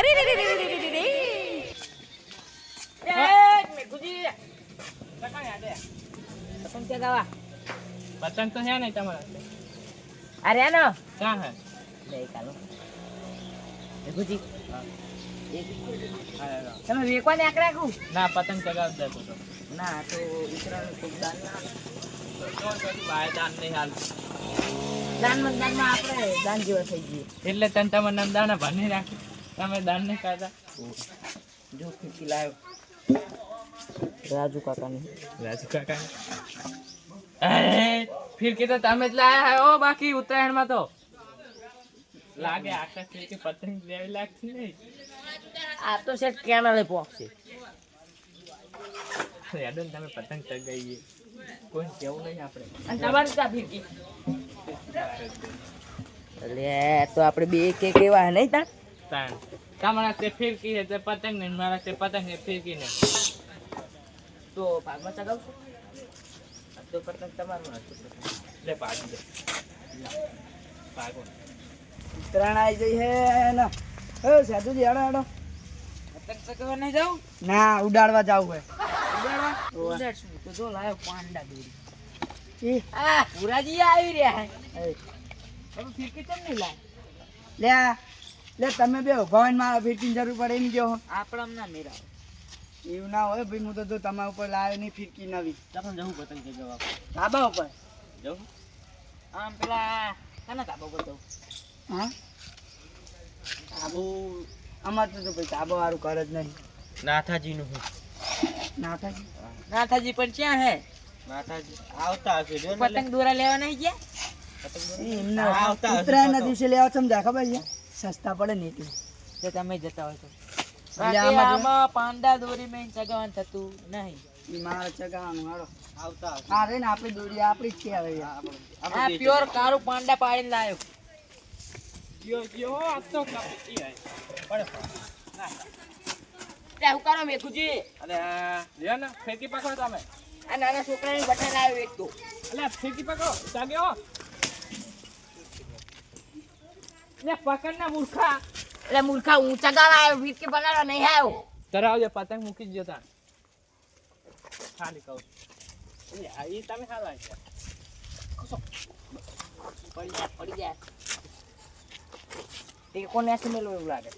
અરે રે રે રે રે રે રે એ મેઘુજી પતંગ આડે પતંગ કે દાવા પતંગ અરે આનો હા. હા લે કાલો તમે વેકવા ને આકરા કુ ના પતંગ ચગાવ દે ના તો ઉતરાણ ખૂબ દાન ના નહીં હાલ. દાન આપણે દાન જેવા થઈ ગયું એટલે તન તમને નામ દાના ભણી રાખી. તમે દાન નહીં ખાતા જો ખીચી લાવ્યો રાજુ કાકાની. રાજુ કાકા અરે ફિરકી તો તમે જ લાયા હે ઓ બાકી ઉત્તરાયણમાં તો. લાગે આકાશ ફિરકી પતંગ લેવી લાગતી નહીં. આ તો સેટ કેનાલે પહોંચશે યાદો ને તમે પતંગ ચગાવીએ. કોઈ કેવું નહીં આપણે. અને તમારી ત્યાં ફીરકી. લે તો આપણે બે કે કેવા હે નહીં તા તાણ. તમારા તે ફિરકી છે તે પતંગ ને મારા તે પતંગ ને ફિરકી ને તો ભાગમાં ચગાવશો? આ તો પતંગ તમારું લે પાડી દે. પાગો ઉત્તરાયણ આવી જઈ હે ને. હે સાધુજી હેડો હેડો. પતંગ ચગાવવા નહીં જાઉં? ના ઉડાડવા જાવું હે. ઉડાડવા? ઉડાડશું. તો જો લાયો પાંડા દોરી. આ પુરાજી આવી રહ્યા હે. એ, ફિરકી કેમ નહીં લાય? લે લે તમે બે ભવનમાં ફિરકીની જરૂર પડે એમ જો આપણે ના મેરા એવું ના હોય ભાઈ હું તો જો તમારા ઉપર લાવ્યો નહીં ફિરકી નવી. તમે જવું પતંગ ચગાવવા ધાબા ઉપર? જવું? આમ પેલા કાના ધાબા ઉપર જવું? હા? ધાબુ. અમાર તો ભાઈ ધાબા વાળું કરે જ નહીં. નાથાજીનું હું. નાથાજી? નાથાજી પણ ક્યાં હે? નાથાજી. આવતા હશે જો પતંગ દોરા લેવા નહીં ગયા? પતંગ દોરા? આવતા ઉત્તરાયણના દિવસે લેવા સમજા ખબર છે? સસ્તા પડે ને એટલે. તો તમે જતા હોય તો. આમાં પાંડા દોરી મેં ચગાવવાનું થતું નહીં. ઈ મારે ચગાવવાનું હાલો. આવતા હશે. ને આપણી દોરી આપણી જ છે હવે. આ પ્યોર કાળું પાંડા પાડીને લાયો. જીઓ જીઓ આ તો કાપી જાય તે હું કરો મેઘુજી અરે લ્યો ને ફેંકી પકડો તમે. આ નાના છોકરાની બટા લાવ્યો એક તો. અલ્યા ફેંકી પકડો જાગ્યો. ले पकड़ ना मूर्खा। ले मूर्खा ऊँचा गाला है वीट के बनाना नहीं है वो। चराओ ये पतंग मुकी जता खाली कहो ये आई तमे हाला है पड़ी जा पड़ी जा તે કોને છે મેલો એવું લાગે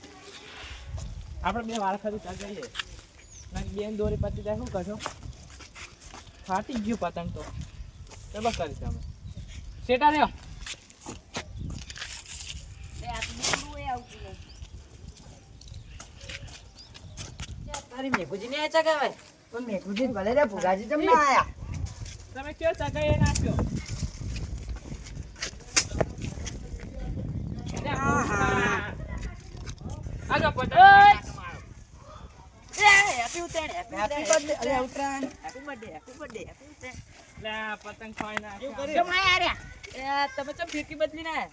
આપણે બે વાર ખાલી ચાલ જઈએ ના બેન દોરી પતી જાય શું કરશો ફાટી ગયું પતંગ તો બસ કરી તમે સેટા રહ્યો તારી મેઘુજી ને ચગાવાય પણ મેઘુજી ભલે રે ભુગાજી તમને આયા. તમે કયો ચગાવીએ નાખ્યો આગળ પતંગ happy Uttarayan happy happy birthday અરે Uttarayan. Happy birthday happy birthday happy Uttarayan લે પતંગ ખોઈ નાખ્યો કેમ આયા રે તમે ચમ ફીરકી બદલી ના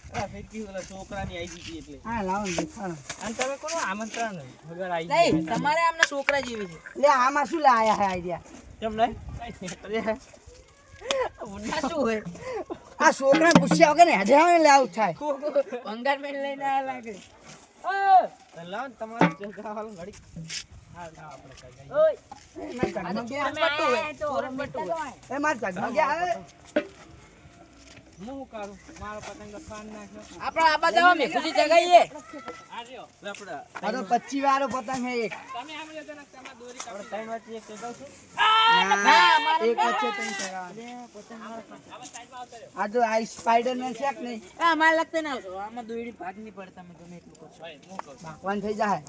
ઓલા છોકરાની આવી ગઈ એટલે. હા લાવો દેખાડો. અને તમે કોનું આમંત્રણ વગર આવી નહીં તમારે આમના છોકરા જેવી છે. લે આમાં શું લે હે આઈડિયા કેમ નહીં આ શું હોય? આ છોકરા પૂછ્યા વગર ને હજે આવે લે આવું થાય. ભંગાર મેળ લઈને આ લાગે. લાવ તમારે ઘડી હા લાવ આપણે ચગાવીએ. ઓય. મારે આવે. હું કરું? મારો પતંગ ખાન નાખ્યો. આપણે આબા જવા મેઘુજી જગાઈએ. આ રહ્યો. લપડા આ તો પચી વાળો પતંગ હે એક. તમે આમ લેજો ને તમારે દોરી કાપી ત્રણ વચ્ચે એક ચગાવશું? ના, એક વચ્ચે ત્રણ ચગાવવાના. આ જો આ સ્પાઈડરમેન છે કે નહીં? આ અમારે લાગતું ના આવશો આમાં દોયડી ભાગ નહીં પડે તમે ગમે એટલું કરશો. ભાઈ હું કહું ભાગવાન થઈ જાય.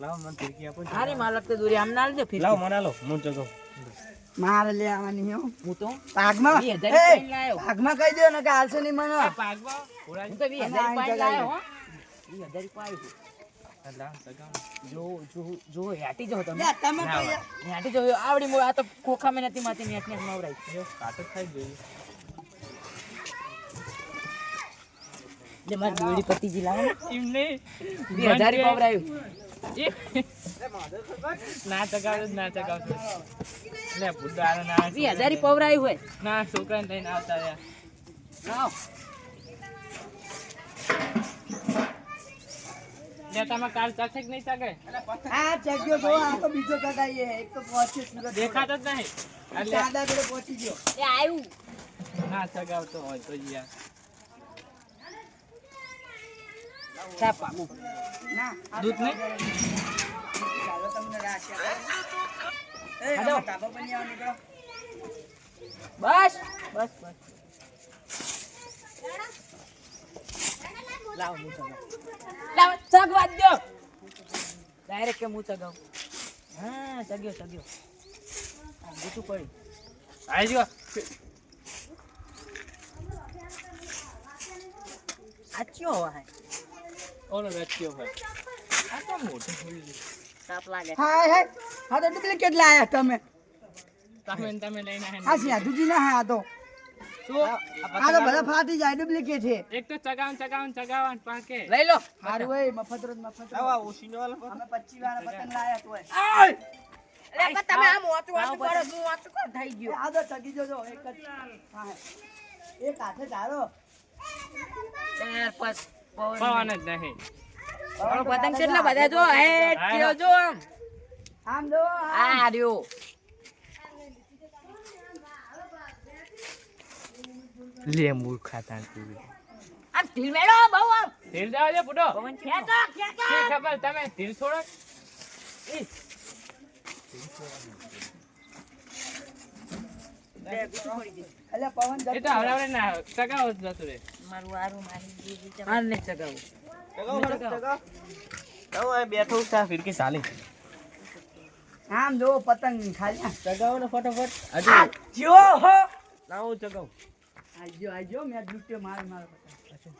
લાવ મને આપો હારી માર લાગતું દોરી આમ ના લેજો લાવ મને લો હું ચગાવ. મારે લે આવવાની હો. હું તો પાગમાં એ લાયો. પાગમાં કહી દો ને કે હાલશે નહીં મને. પાગમાં હું બે હજાર પવરાયું ના ચગાવ ના ચગાવ લે બુદ્ધા ના વીસ હજાર રૂપિયા હોય. ના છોકરાને લઈને આવતા રહ્યા. લાવો શેતામાં કાલ ચાલશે કે નહીં ચાલે આ ચગ્યો જો આ તો બીજો ચગાઈએ. એક તો પહોંચે સુરત. દેખાતો જ નહીં. દાદા પહોંચી ગયો. એ આવ્યું ના ચગાવતો હોય તો યાર. ના આ દૂધ નહીં? ચાલો તમને રાખ્યા. બસ. બસ બસ. લાવ હું ચગાવ લાવ. ચગવા જ દો. ડાયરેક્ટ કે હું ચગાવ હા ચગ્યો ચગ્યો આ ગૂંચું પડ્યું. આવી ગયો. આ ચિયો હવા હે ઓલો રચ્યો હોય આ તો મોટું સાપ લાગે. હા હા હા તો ડુપ્લિકેટ લાયા તમે? તમે તમે લઈને હા સિયા દૂધી ના હા આ તો શું? આ તો બધા ફાટી જાય ડુપ્લિકેટ છે. એક તો ચગાવન ચગાવન ચગાવન પાકે. લઈ લો. હારું હોય મફત રોજ મફત. રોજ. અમે પચીસ વાળા પતંગ લાયા તો હોય. પણ તમે આમ ઓતું ઓતું કરો હું ઓતું કર? થઈ ગયો. આ તો ચગી જોજો એક જ. હા. એક હાથે ધારો. ત્યાર પછી પવન જ નહીં. પતંગ કેટલા બધા જો હે જો આમ. આમ જો આ રહ્યો. લે મૂર્ખા તું આમ ઢીલ મેળો બહુ આમ. ઢીલ જાવ છે પુડો ખેંચો ખેંચો. કે ખબર તમે? ઢીલ છોડો. એટલે પવન એ તો હવડાવડે ના જ જતું રે. મારું આરું મારી દીધી માર ને ચગાવું. આમ જો પતંગ ખાલી. ચગાવો ને ફટાફટ. આ જો હો. લાવો ચગાવ. આજો આજો મેં લૂટ્યો માર માર પતંગ.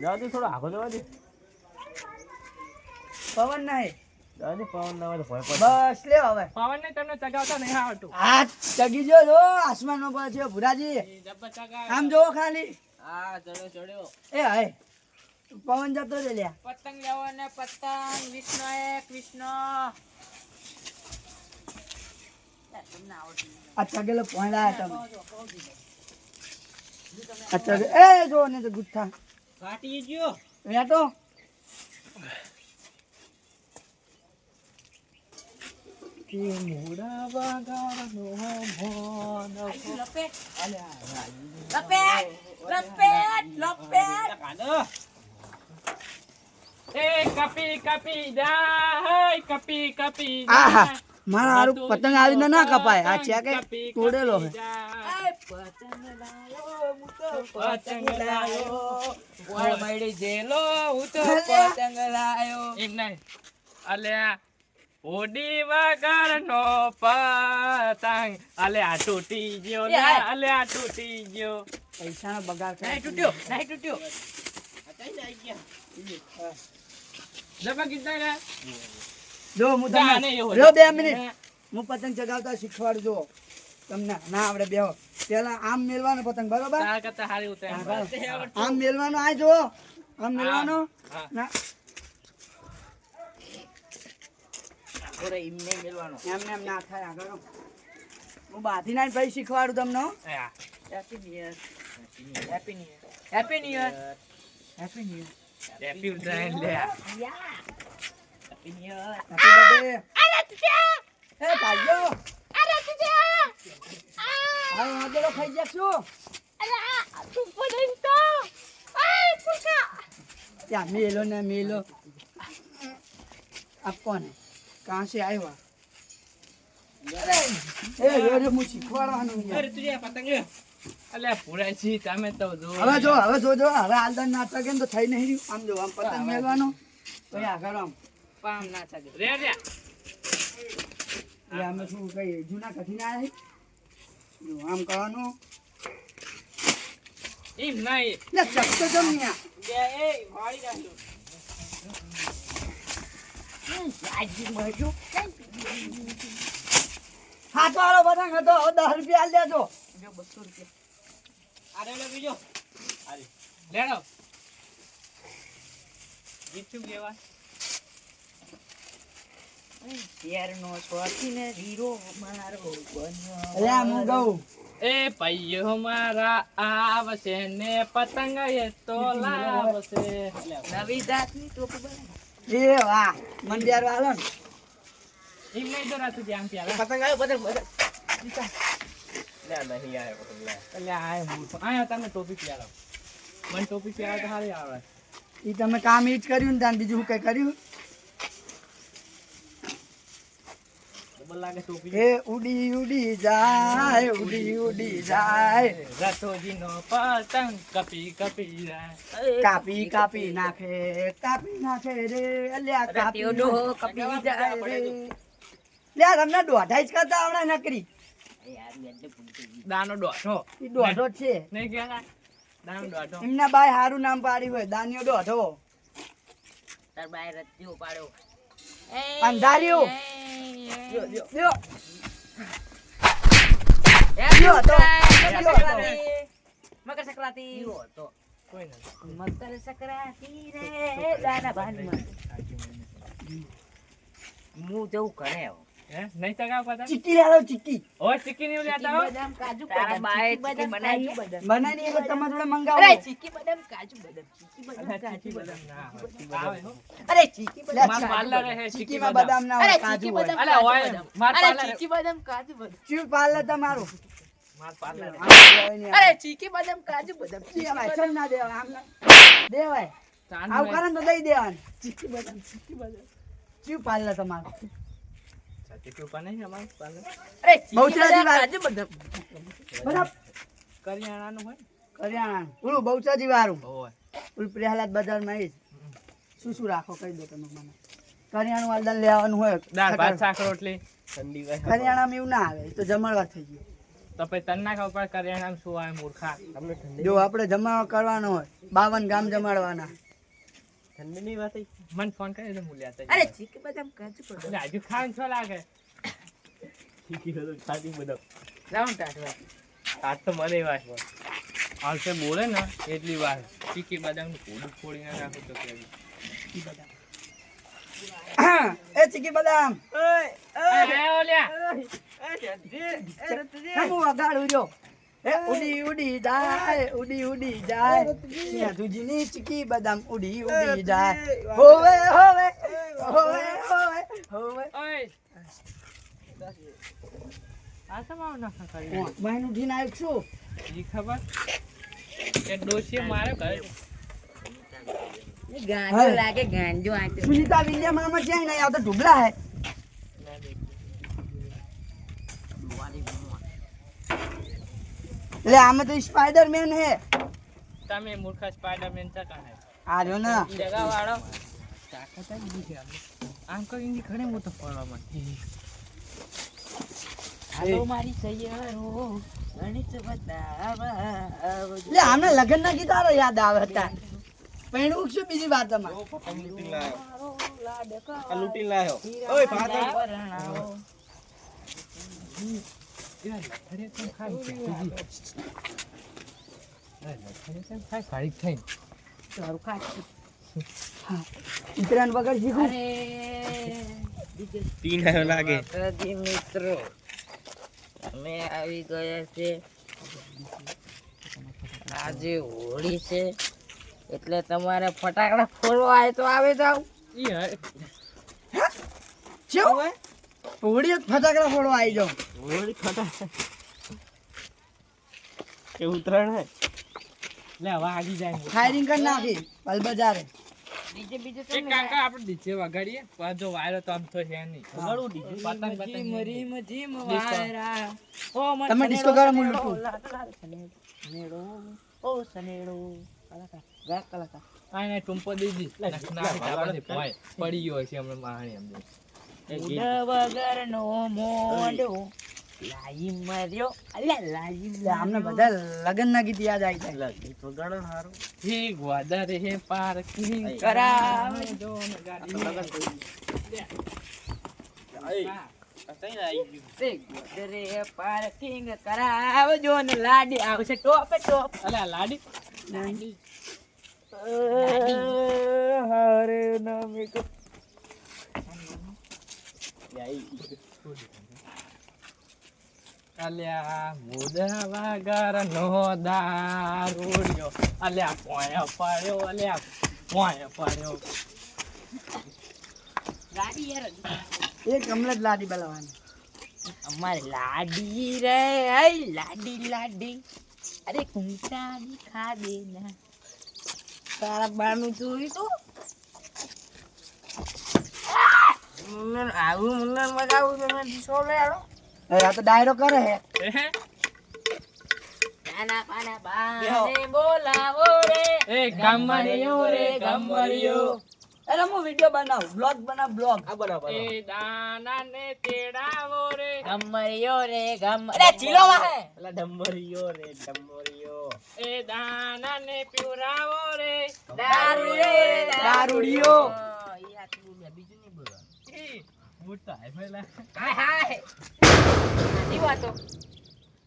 જવા દે થોડો આગો જવા દે. પવન નહીં જવા પવન ના હોય બસ લે હવે. પવન ને તમને ચગાવતા નહીં આવડતું. આ ચગી જો જો આસમાન પર છે ભુરાજી. આમ જો ખાલી. હા ચડ્યો ચડ્યો એ હાય. પવન જતો રે લ્યા. પતંગ લેવો ને પતંગ વિષ્ણુ એક વિષ્ણુ. આ ચગેલો પોઈડા તમે. આ એ જો ને તો ગુઠ્ઠા ફાટી ગયો. વેટો કે મોડા વાગાનો મોન લપેટ લપેટ લપેટ લપેટ એ કપી કપી જાય કપી કપી આહા. મારા હારું પતંગ આવીને ના કપાય આ છે કે તોડેલો હે પતંગ લાયો હું તો પતંગ લાયો મળી જેલો હું તો પતંગ લાયો એમ નહીં અલ્યા ઓડી વગર નો પતંગ. અલે આ તૂટી ગયો અલે આ તૂટી ગયો. પૈસાનો બગાડ કરે નહીં તૂટ્યો નહીં તૂટ્યો. જો હું તમને જો બે મિનિટ. હું પતંગ ચગાવતા શીખવાડ જો. તમને ના આવડે બેહો પેલા આમ મેલવાનો પતંગ બરોબર? આમ મેલવાનો આ જો. આમ મેલવાનો. ના. ઓરે એમ નહીં મેલવાનો એમ એમ ના થાય આગળ. હું બાથી ના ભાઈ શીખવાડું તમને હો. Happy new year happy new year happy new year happy new year happy Uttarayan લે happy new year happy birthday એ ભાઈઓ અરે તુજા હા આગળ ખાઈ જાશું અરે આ તું પડેન તો આ ફુકા ત્યાં મેલો ને મેલો. આ કોને કાં સે આવ્યા એ રે રે હું શીખવાડવાનું છે. અલે ભુરાજી તમે તો જો હવે જો હવે જોજો હવે આલદન નાટક એમ તો થઈ નહીં આમ જો આમ પતંગ મેલવાનો પછી આગળ આમ પામ ના ચાલે રે રે. અમે શું કઈ જૂના કઠીને આવ્યા આમ કરવાનું. એમ નહીં. લે ચકતો જમ ન્યા. બે એ વાળી મજો હાથ વાળો પતંગ હતો દસ રૂપિયા આલ દેજો બસો રૂપિયા અરે લે બીજો. લેડો ગીતું લેવા યાર નો ને હીરો મારો બન્યો અરે હું કહું. એ પૈયો મારા આવશે ને પતંગ એ તો લાવશે. નવી જાતની ટોપી બનાવી. એ વાહ મને બિહાર વાળો ને. એમ નહીં દોરાતું ત્યાં પ્યાલા પતંગ આવ્યો પતંગ પતંગ. લે નહીં આવ્યો પતંગ લે. એટલે આ મૂર્ખ આ તમે ટોપી પ્યાલો મને ટોપી પ્યાલો તો સારી આવડે ઈ તમે કામ ઈ જ કર્યું ને ત્યાં બીજું કઈ કર્યું ડબલ લાગે ટોપી એ ઉડી ઉડી જાય ઉડી ઉડી જાય. રતોજીનો પતંગ કપી કપી જાય. કાપી કાપી નાખે કાપી નાખે રે. અલ્યા કાપી કપી જાય રે. લ્યા તમને દોઢાઈ જ કરતા આવડે નકરી. યાર મેં તો ભૂલી ગઈ. દાનો દોઢો. ઈ દોઢો છે. નહીં કે દાનો દોઢો. એમના બાય હારું નામ પાડ્યું હોય દાનિયો દોઢો. તાર બાય રત્યો પાડ્યો. અંધાર્યું. મકર. સંક્રાંતિ. મકર સંક્રાંતિ રે દાના ભાનમાં હું જવું કરે આવો. નહીં ચગાવ પાછા? ચીકી લાવો ચીકી. ઓ ચીકી નહીં લેતા હો? બદામ કાજુ તારા બાય ચીકી બનાવી? બનાવી એક તમારે જોડે અરે ચીકી બદામ કાજુ બદામ ચીકી બદામ કાજુ બદામ. બદામ ના આવે હો. અરે ચીકી બદામ. માર પાર્લર હે ચીકી માં બદામ બદામ ના અરે હોય. કાજુ હોય. બદામ કાજુ હોય. માર અરે પાર્લર ચીકી બદામ કાજુ બદામ. ચીવ પાર્લર તમારું? માર પાર્લર. અરે ચીકી બદામ કાજુ બદામ બદામ. ના દેવા આમ ના. દેવાય. આવ આવું હોય. કરે ને તો દઈ દેવાનું. ચીકી બદામ ચીકી બદામ. ચીવ પાર્લર તમારું? સાચી કૃપા નહીં અમારું પાર્લર અરે બહુચરાજી બદામ વાત. કાજુ બદામ બરાબર. કરિયાણાનું હોય કરિયાણા ઓલું બહુચરાજી વાળું હોય. ઓલું પ્રહલાદ બજારમાં એ શું શું રાખો કહી દો તમે મને. કરિયાણું વાલદાન લેવાનું હોય. દાળ ભાત શાક રોટલી ઠંડી હોય. કરિયાણામાં એવું ના આવે. તો જમણવાર થઈ ગયું. તો પછી તન ના ખબર કરિયાણામાં શું આવે મૂર્ખા. જો આપણે જમાડો કરવાનો હોય બાવન ગામ જમાડવાના. ઠંડી ની વાત મને ફોન કરે તો મૂલ્યા તઈ. અરે ચીકી બદામ કાચું પડે એટલે હજુ ખાવાનું છો લાગે ઠીકી હતો ખાતી બધો લાવો ટાટવા. આજ તો મને વાત આવશે બોલે ને એટલી વાર ચીકી બદામ કોડું ફોડીને નાખું તો કેવી એ ચીકી બદામ એ ઓલ્યા હું વગાડું જો એ ઉડી ઉડી જાય ઉડી ઉડી જાય. ત્યાં દૂધીની ચીકી બદામ ઉડી ઉડી જાય. હોવે હોવે હોવે હોવે હોવે. ઓય. આ સમાવ ના કરી માઇન ઉઠીને આવ્યું છું. ઈ ખબર? કે ડોશી મારે ઘરે ગાંજો લાગે ગાંજો સુનીતા વિલિયમ મામા ક્યાંય નહીં આવતા ઢુબલા હે. એટલે આમાં તો સ્પાઈડરમેન હે. તમે મૂર્ખા સ્પાઈડરમેન ચકા કાને આ જો ને. જગા વાળો તાકાત જ આમને. આમ. કરીને ઘણે મોટો ફરવા માંડે હાલો મારી સૈયારો ગણિત બતાવા લે એટલે આમને લગન ના ગીતારો યાદ આવે હતા. પૈણું શું બીજી વાત તમારે લૂટી લાયો. આ લૂંટી લાયો. ઓય પાછળ પરણાવો. મિત્રો અમે આવી ગયા છે આજે હોળી છે એટલે તમારે ફટાકડા ફોડવા આવે તો આવે જાવ? હોળી જ ફટાકડા ફોડવા આવી જાઉં હોળી ખટા. એ ઉતરાણ હે? લે વાગી જાય ફાયરિંગ કર નાખી પલ બજારે. બીજે બીજે એક કાકા આપણે ડીજે વગાડીએ પણ જો વાયરો તો આમ તો છે નહીં. વગાડું ડીજે? પતંગ પતંગ રીમ જીમ. વાયરા. ઓ મને તમે ડિસ્કો લાલ, સનેડો, સનેડો, ઓ સનેડો કલાકાર ગા કલાકાર આ ને ટુંપો દીધી. ભાઈ પડી ગયો છે હમણાં માણી અમને ઉડ વગરનો મોંડો મર્યો. અલ્યા લાઈ આમને બધા લગ્ન ના ગીત યાદ આવી જાય. વગાડો હારું. ઠીક હે પાર્કિંગ કરાવે જો ને ગાડી. તે ગોદરે પાર્કિંગ કરાવજો ને લાડી. આવશે ટોપે ટોપ. અલા લાડી. હરે નામ અલ્યા મુદા વગર નો દારૂડ્યો અલ્યા પોયા પડ્યો અલ્યા પોયા પડ્યો ગાડી યાર એ લાડી બોલાવાની અમારે લાડી રે, હઈ, લાડી લાડી. અરે કુંટા ખાદી ના. તારા બાનું જોયું તું? મને આવું મુન્નન મગાવું તો મને લે આલો એ આ તો ડાયરો કરે હે. નાના પાના બાને બોલાવો રે. એ ગમરિયો રે ગમરિયો અરે હું વિડિયો બનાવ બ્લોગ બનાવ બ્લોગ. આ બનાવ એ દાના ને તેડાવો રે. ગમરિયો રે ગમ અરે ચીલો વાહે. પેલા ડમરીયો રે ડમરીયો એ દાના ને પીવરાવો રે. દારૂ રે દારૂડિયો. હા, ઈ હાથું બોલ્યા, બીજું નહીં બોલવાનું. બૂટ તો હાય પેલા હાય હાય નાની વાતો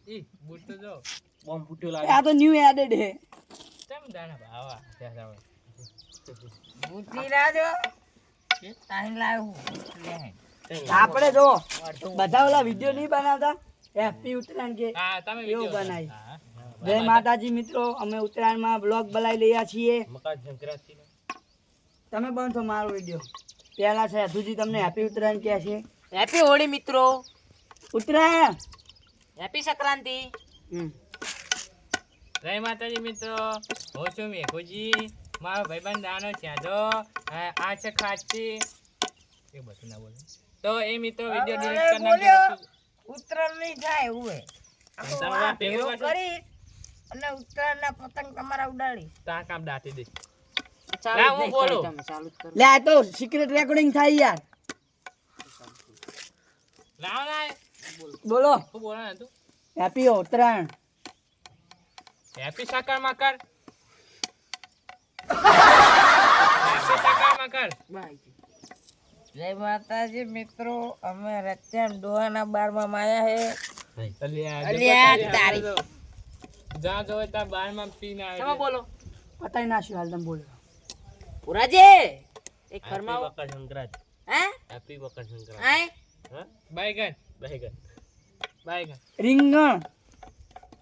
ઈ બૂટ તો જો. બોમ્બ ફૂટ્યો લાગે આ તો ન્યુ એડેડ હે. કેમ દાણા ભાવા ત્યાં જાવ બુદ્ધિ રાજો તાહી લાવ્યું લે. આપણે જો બધા ઓલા વિડિયો નહીં બનાવતા? હેપી ઉત્તરાયણ કે તમે એવું બનાવી. જય માતાજી મિત્રો અમે ઉત્તરાયણમાં બ્લોગ બનાવી રહ્યા છીએ. તમે પણ છો મારો વિડિયો પહેલા સાધુજી તમને હેપી ઉત્તરાયણ કહે છે. હેપી હોળી મિત્રો. ઉત્તરાયણ? હેપી સંક્રાંતિ. જય માતાજી મિત્રો. હું છું મેઘુજી. મારો ભાઈબંધ દાનો છ્યાદો આ છે ખાચી. એ બધું ના બોલે. તો એ મિત્રો વિડિયો ડિલીટ કરી નાખ્યો ઉત્તરાયણ નહીં થાય એવું હે? કરી અને ઉત્તરાયણના પતંગ તમારા ઉડાડી તા કામ દાટી દે ચાલુ હું બોલું. તમે, ચાલુ કરો. લે આ તો સિક્રેટ રેકોર્ડિંગ થાય યાર. લાવ ના બોલો. શું બોલો ને તું? હેપી ઉત્તરાયણ. હેપી સાકર મકર. હેપી સાકર મકર. જય માતાજી મિત્રો. અમે રત્યાન ડોહાના બારમાં માયા હે. અલ્યા અલ્યા, તારી. તો. જ્યાં જોવે ત્યાં બારમાં પી આવે તમે બોલો. પતાઈ નાખ્યું હાલ તમે બોલો. પુરાજે એક ફરમાવો મકર સંક્રાંતિ હે હેપી મકર સંક્રાંતિ આય હા બાયગન બેગન બાયગન રીંગણ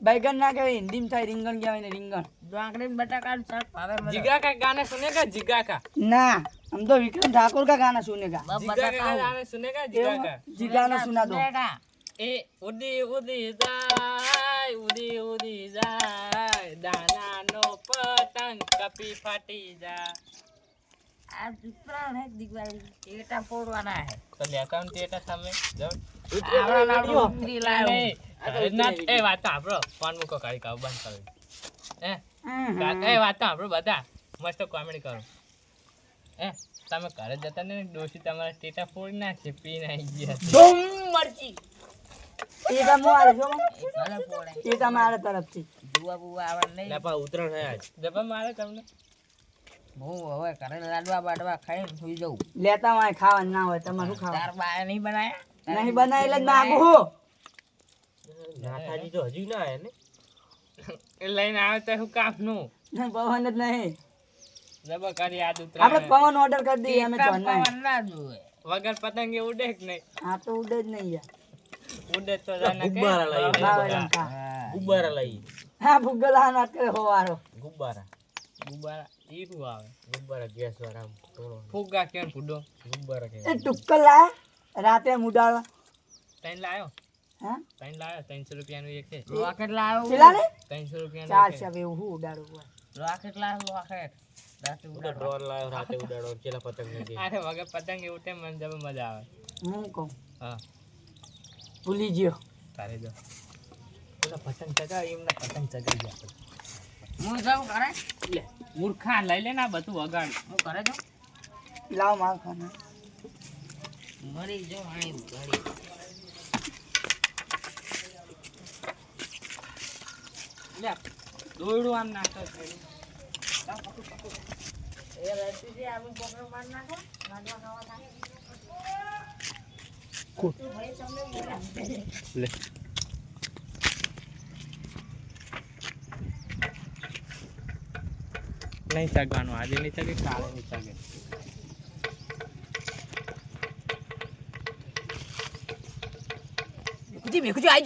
बैगन ना कहे हिंदी में था रिंगण क्या मैंने रिंगण દ્વાંકડી બટાકા શાક ભાવે મને जिगा का गाना सुनेगा जिगा का ना हम तो विक्रम ठाकुर का गाना सुनेगा બસ जिगा का બટાકા गाना सुनेगा जिगा का जी गाना सुना दो બટાકા. એ ઉડી ઉડી જાય ઉડી ઉડી જાય દાનાનો પતંગ કપી ફાટી જાય કોમેડી કરો. હે? તમે ઘરે જતા ને ડોશી તમારા ટેટા ફોડી નાખશે પી નાઈ ગયા ધૂમ આવે નહીં. મારે તમને. હું હવે કરણ લાડવા બાડવા ખાઈને સુઈ જઉં. લેતા હોય ખાવા ના હોય તમારું ખાવા તાર બા નહીં બનાયા? નહીં બનાય એટલે માગું નાથાજી તો હજી ના આયા ને? એ લઈને આવે તો શું કામનું પવન જ નહીં. જબકારી યાદ ઉતરે આપણે પવન ઓર્ડર કરી દઈએ અમે તો પવન ના જોઈએ વગર પતંગ એ ઉડે જ નહીં. હા તો ઉડે જ નહીં યાર. ઉડે તો જાને ગુબ્બારા લઈ ગુબ્બારા લઈ હા ભૂગલા નાટ કરે હોવારો ગુબ્બારા. ગુબ્બારા. ઈ શું આવે. ગુબ્બારા ગેસ વાળા થોડો ફુગ્ગા કેમ ફૂડો? ગુબ્બારા કે. એ ટુક્કલ લાયા રાતે મુડાળવા ત્રણ લાયો? હા? ત્રણ લાયો? ત્રણસો રૂપિયાનું એક છે. રોકેટ લાવ્યો પેલા ને ત્રણસો રૂપિયાનું ચાર છે. હવે એવું હું ઉડાડું રોકેટ લાવ્યો રોકેટ દાટી ઉડા ઉડાડવા. ડ્રોન લાવ્યો રાતે ઉડાડો ચેલા પતંગ નથી અરે વગર પતંગે ઉઠે મને જબર મજા આવે. હું કહું. હા. ભૂલી ગયો. તારે જો. પેલા પતંગ ચગાવ એમના પતંગ ચગાવી ગયા. હું જાઉં ઘરે લે મૂર્ખા લઈ લે ને આ બધું વગાડ. હું કરે જો લાવ માર ખાના મરી જાઉં આણી ઘડી. લે દોયડું આમ નાખો છે. એ રસીજી આવી માર નાખો. ખાવા લે. નહીં ચગવાનું આજે નહીં ચગે કાલે નહીં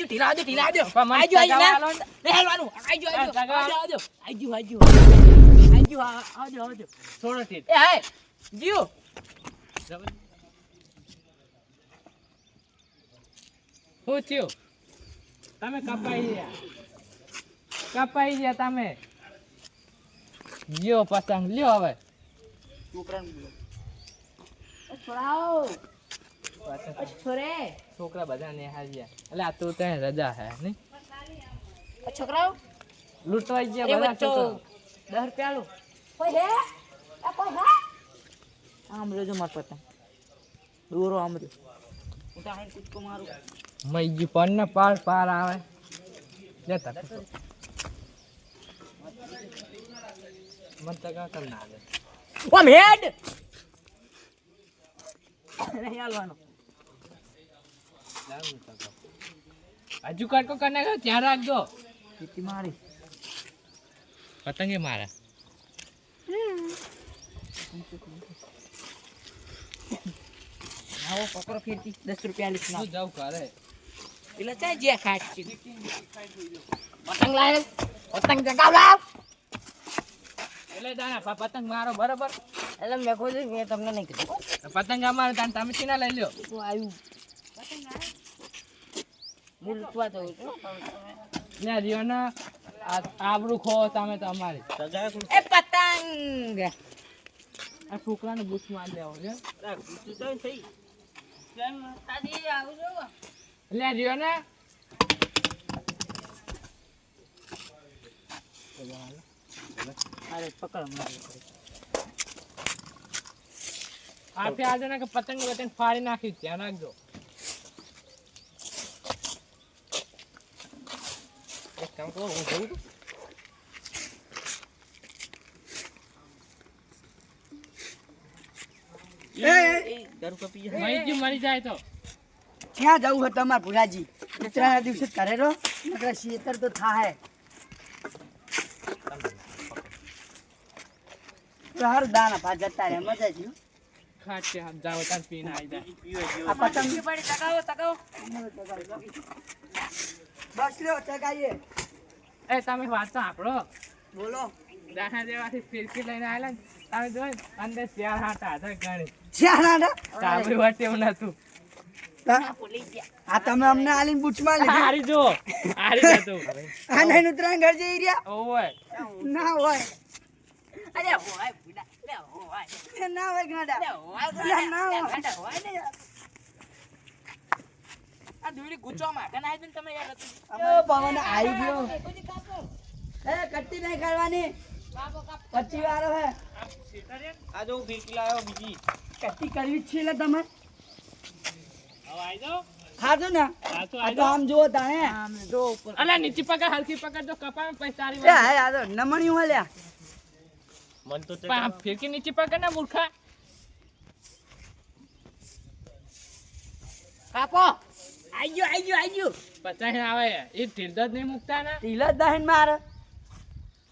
ઢીલા ઢીલા ના. હાલવાનું. થોડો એ હાય. જીઓ. થયું? તમે કપાઈ ગયા. કપાઈ ગયા તમે. લ્યો પતંગ લ્યો હવે. છોકરા બધા નિહાળ્યા. એટલે આ તું ત્યાં રજા હે નહીં? છોકરાઓ? લૂંટવાઈ ગયા બધા બચ્ચો છોકરા દસ રૂપિયા લો કોઈ હે? આમ લેજો માર પતંગ. દોરો આમ રહ્યો હું તો કૂદકો મારું. મઈજી પર ને પાર પાર આવે. જતા. મન તો કર ના દે ઓમ હેડ. નહીં હાલવાનો. જાઉં તો કહું. હજુ કટકો કરી નાખ્યો ત્યાં રાખજો. પીતી મારી. પતંગે મારા. આવો પકડો ફેરતી દસ રૂપિયા લીધું હું જાઉં ઘરે. એટલે ચાલ જ્યાં ખાટ પતંગ લાવે પતંગ જગાવ લાવ એટલે દાણા પતંગ મારો બરોબર? એટલે મેં કોઈ મેં તમને નહીં કીધું. પતંગ અમારે તાન તમે ચીના લઈ લ્યો. તો આવ્યું હું લૂંટવા જઉં છું. ના ને. આબરું ખો તમે તો અમારી. એ પતંગ! આ છોકરાને બુશ માર લેવો છે લે રહ્યો ને. અરે પકડ આ આજે ને કે પતંગ પતંગ ફાડી નાખી ધ્યાન રાખજો એક કામ કરો હું જઉં છું. મરી જાય તો ક્યાં જવું હોય તમારે ભુરાજી ત્રણ દિવસે કરેલો કરે રહો નકર શેતર તો થાય હારું દાણા ભાત જતા રહે મજા જ. ખાટે હાથ જાવ તાર પીને આવી જાય આ પતંગ. પડી તગાવો તકાવો બસ લ્યો ચગાઈએ. એ તમે વાત તો આપણો બોલો. દાણા જેવાથી ફિરકી લઈને આવેલા ને તમે જોઈ અંદર ચાર હાટા હતા ગણી જ્યાં હાટા? તાબડી વાટે એવું નતું. આ તમે અમને આલીને બૂચમાં લીધી. હારી જો હારી જતું આ નહીં ઉત્તરાયણ ઘર જઈ રહ્યા? ઓય ના હોય. અરે હોય ના હોય ગાડા હોય ના. લે ગાંડા હોય ને આ દોડી ગુચવામાં કન આઈ તમે યાર આવી જો ને આમ જો ઉપર અલા નીચે પકડ હલકી પકડ તો કપામાં પૈસા તારી એ આ નમણ્યું હે મન તો પણ આ ફિરકી નીચે પકડ ને મૂર્ખા? કાપો. આઈ ગયો આઈ ગયો પચાસ આવે. એ ઢીલ જ નહીં મૂકતા ને? ઢીલ જ દહેન મારે.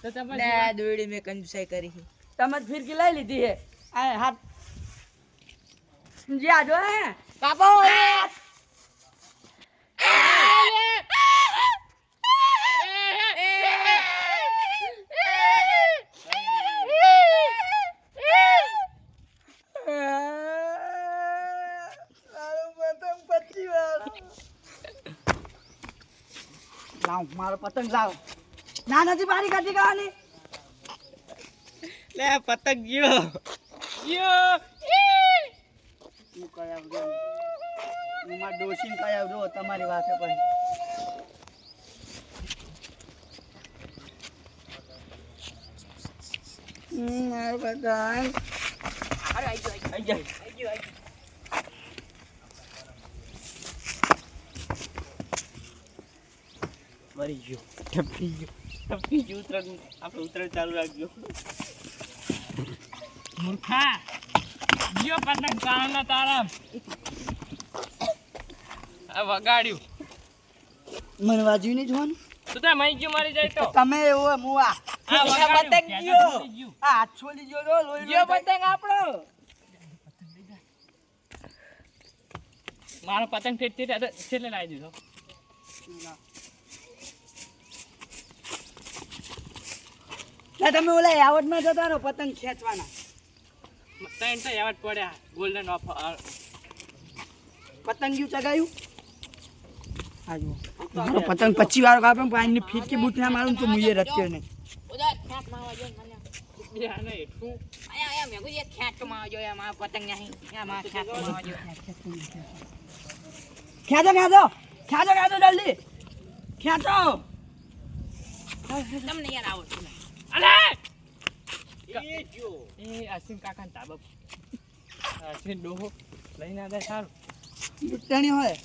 તો તમે લે દોડી મેં કંજુસાઈ કરી હી તમે જ ફિરકી લઈ લીધી હે આ હાથ. જી આજો હે. કાપો મારો પતંગ પચી વાળો લાવ મારો પતંગ લાવ. ના નથી મારી કાઢી ખાવાની. લે પતંગ ગયો. ગયો. હું કઈ આવડો હું મારા ડોશીને કઈ આવડો તમારી વાતે પણ હમ, મારો પતંગ. અરે આઈ જાય આઈ જાય આઈ ગયો આઈ મરી ગયો. ટપકી ગયો. ટપકી ગયો ઉતરણ આપણે ઉતરણ ચાલુ રાખજો. મૂર્ખા ગયો પતંગ તારા તારા. આ વગાડ્યું. મને વાજ્યું નહીં જોવાનું? તું તો મઈ ગયું મરી જાય તો. તમે એવો મુવા પતંગ ગયો. આ હાથ છોલી ગયો લોહી ગયો પતંગ આપણો. મારો પતંગ ફેટ છેલ્લે લાવી દીધો. ના તમે ઓલા યાવટમાં જતા રહો પતંગ ખેંચવાના. ત્રણ તો એવા પડ્યા. ગોલ્ડન ઓફર પતંગિયું ચગાયું? આજો. મારો પતંગ પચી વાર કાપે પાણીની ફીરકી બૂટ ના મારું તો મુયે રત્યો ને ઉદા ખેંચમાં આવજો મને. બે આને એટલું આયા આયા મેં કોઈ ખેંચમાં આવજો એમ આ પતંગ નહીં આ ખેંચ ખેંચો ખેંચો. ખેંચો ખેંચો જલ્દી. ખેંચો. તમને યાર આવડતું કાકા ને તાબા અસીમ ડોહો લઈને સારું હોય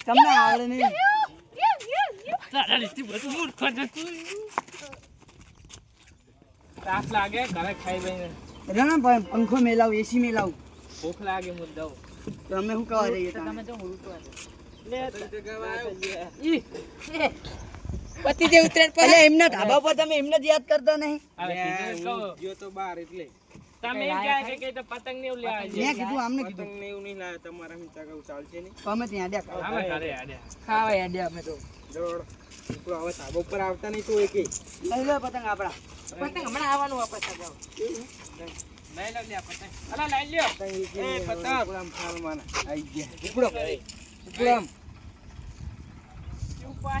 તમને આવડે લાગે ખાઈ બઈને રણા પંખો મેલાવ એસી મેલાવ ભૂખ લાગે મુદ્દાઓ તમે શું કહેવા જઈએ તમે તો હુડું તો ઈ પતિ જે ઉતરેણ પર એટલે એમના ધાબા પર તમે એમને જ યાદ કરતા નહીં. ગયો તો બાર એટલે. તમે એમ કહે કે તો પતંગ ને એવું લેવા મેં કીધું આમને કીધું. પતંગ ને એવું નહીં લાવે તમારા મિત્ર કહું ચાલશે નહીં. અમે ત્યાં અડ્યા આમે ઘરે આડે. ખાવા યાર અમે તો. દોડ. ઉપરો હવે ધાબા ઉપર આવતા નહીં તો એકે લઈ લો પતંગ આપડા પતંગ હમણાં આવવાનું વાપસ આ લઈ લો લે પતંગ. અલા, લઈ લ્યો. એ પતંગ. ઉપરામ સાલમાન આઈ ગયા. ઉપડો લ્યો. ઉપડો ઓય,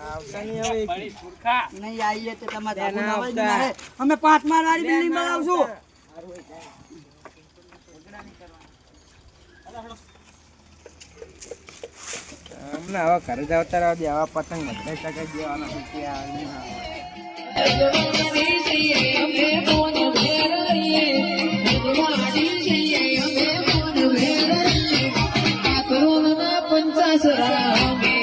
આવતા જ આવતા. અમે હમણાં હવે ઘરે જતા રહેવા દે આવા પતંગ બધા શકે દેવાના છે us around.